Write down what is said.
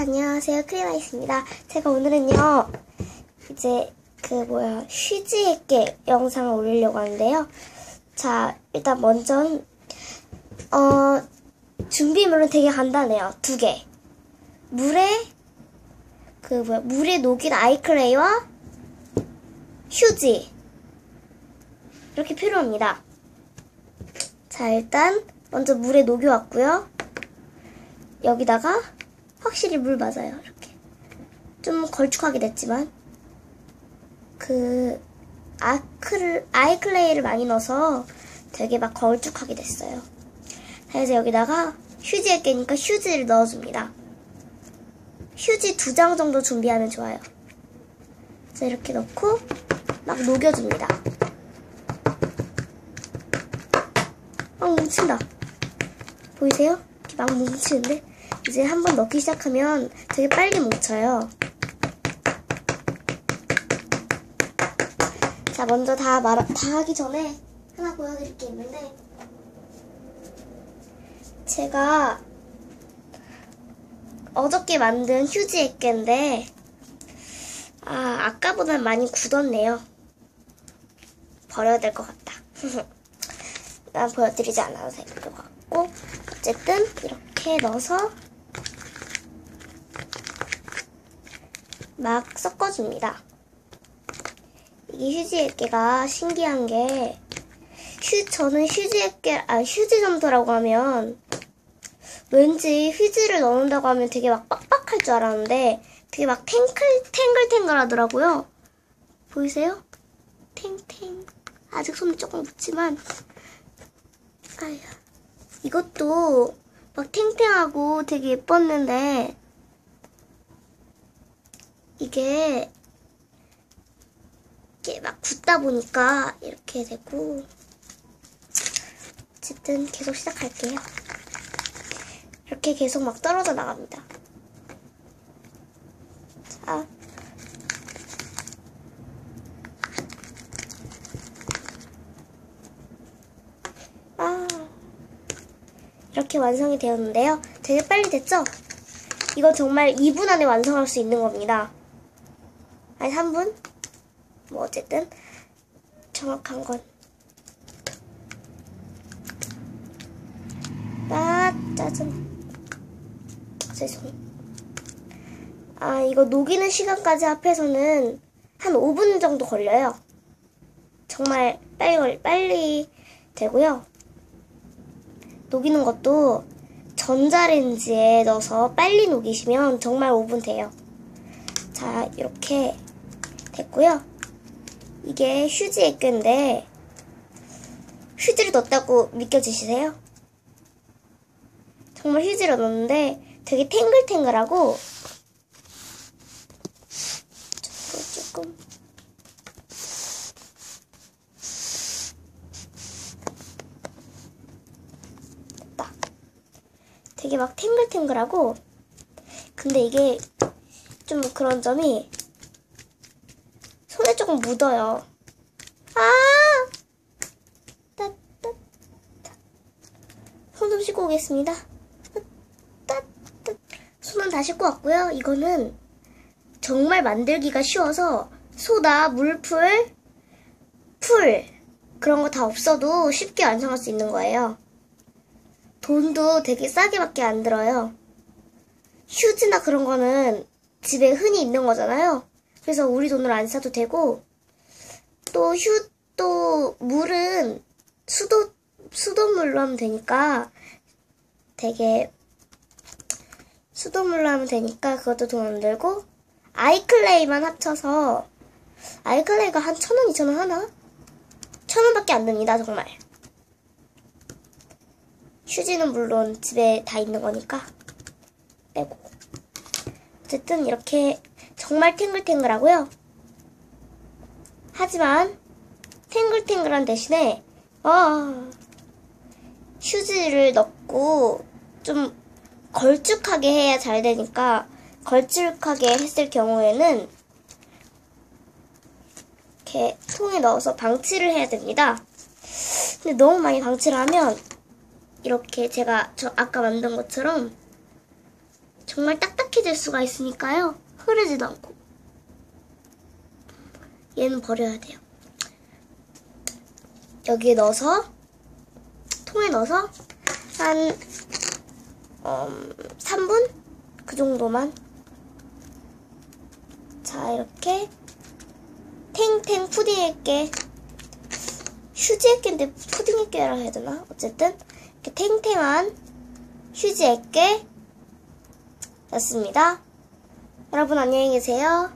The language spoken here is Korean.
안녕하세요. 크리마이스입니다. 제가 오늘은요, 이제 그 뭐야, 휴지에게 영상을 올리려고 하는데요. 자, 일단 먼저, 어, 준비물은 되게 간단해요. 두 개. 물에, 그 뭐야, 물에 녹인 아이클레이와 휴지. 이렇게 필요합니다. 자, 일단, 먼저 물에 녹여왔고요. 여기다가 확실히 물 맞아요. 이렇게. 좀 걸쭉하게 됐지만. 그, 아크를, 아이클레이를 많이 넣어서 되게 막 걸쭉하게 됐어요. 그래서 여기다가 휴지에 깨니까 휴지를 넣어줍니다. 휴지 두 장 정도 준비하면 좋아요. 그래서 이렇게 넣고 막 녹여줍니다. 막 뭉친다. 보이세요? 이렇게 막 뭉치는데 이제 한번 넣기 시작하면 되게 빨리 뭉쳐요. 자, 먼저 다 말, 다 하기 전에 하나 보여드릴 게 있는데 제가 어저께 만든 휴지 액계인데 아, 아까보다는 많이 굳었네요. 버려야 될 것 같다. 난 보여드리지 않아도 될 것 같고 어쨌든 이렇게 넣어서 막 섞어줍니다. 이게 휴지 액계가 신기한 게 휴, 저는 휴지 액계, 아, 휴지 점토라고 하면 왠지 휴지를 넣는다고 하면 되게 막 빡빡할 줄 알았는데 되게 막 탱글, 탱글탱글 하더라고요. 보이세요? 탱탱. 아직 손이 조금 묻지만, 아휴. 이것도 막 탱탱하고 되게 예뻤는데, 이게, 이게 막 굳다 보니까 이렇게 되고, 어쨌든 계속 시작할게요. 이렇게 계속 막 떨어져 나갑니다. 자. 아. 이렇게 완성이 되었는데요. 되게 빨리 됐죠? 이거 정말 2분 안에 완성할 수 있는 겁니다. 아니, 3분? 뭐, 어쨌든, 정확한 건. 아, 짜증. 죄송. 아, 이거 녹이는 시간까지 합해서는 한 5분 정도 걸려요. 정말 빨리, 걸- 빨리 되고요. 녹이는 것도 전자레인지에 넣어서 빨리 녹이시면 정말 5분 돼요. 자, 이렇게 됐고요. 이게 휴지 액괴인데 휴지를 넣었다고 믿겨지시세요? 정말 휴지를 넣었는데 되게 탱글탱글하고 조금 조금 됐다. 되게 막 탱글탱글하고 근데 이게 좀 그런 점이 손에 조금 묻어요. 아! 손좀 씻고 오겠습니다. 손은 다 씻고 왔고요. 이거는 정말 만들기가 쉬워서 소다, 물풀, 풀 그런 거 다 없어도 쉽게 완성할 수 있는 거예요. 돈도 되게 싸게밖에 안 들어요. 휴지나 그런 거는 집에 흔히 있는 거잖아요. 그래서 우리 돈으로 안 사도 되고 또 휴, 또 물은 수도, 수돗물로 하면 되니까 되게 수돗물로 하면 되니까 그것도 돈 안 들고 아이클레이만 합쳐서 아이클레이가 한 천 원, 이천 원 하나? 천 원밖에 안 듭니다, 정말. 휴지는 물론 집에 다 있는 거니까 빼고. 어쨌든 이렇게 정말 탱글탱글하고요. 하지만 탱글탱글한 대신에 어, 휴지를 넣고 좀 걸쭉하게 해야 잘 되니까 걸쭉하게 했을 경우에는 이렇게 통에 넣어서 방치를 해야 됩니다. 근데 너무 많이 방치를 하면 이렇게 제가 저 아까 만든 것처럼 정말 딱딱해질 수가 있으니까요. 흐르지도 않고. 얘는 버려야 돼요. 여기에 넣어서 통에 넣어서 한 음, 3분 그 정도만 자 이렇게 탱탱 푸딩액게 휴지액게인데 푸딩액게라 해야 되나? 어쨌든 이렇게 탱탱한 휴지액게 였습니다. 여러분 안녕히 계세요.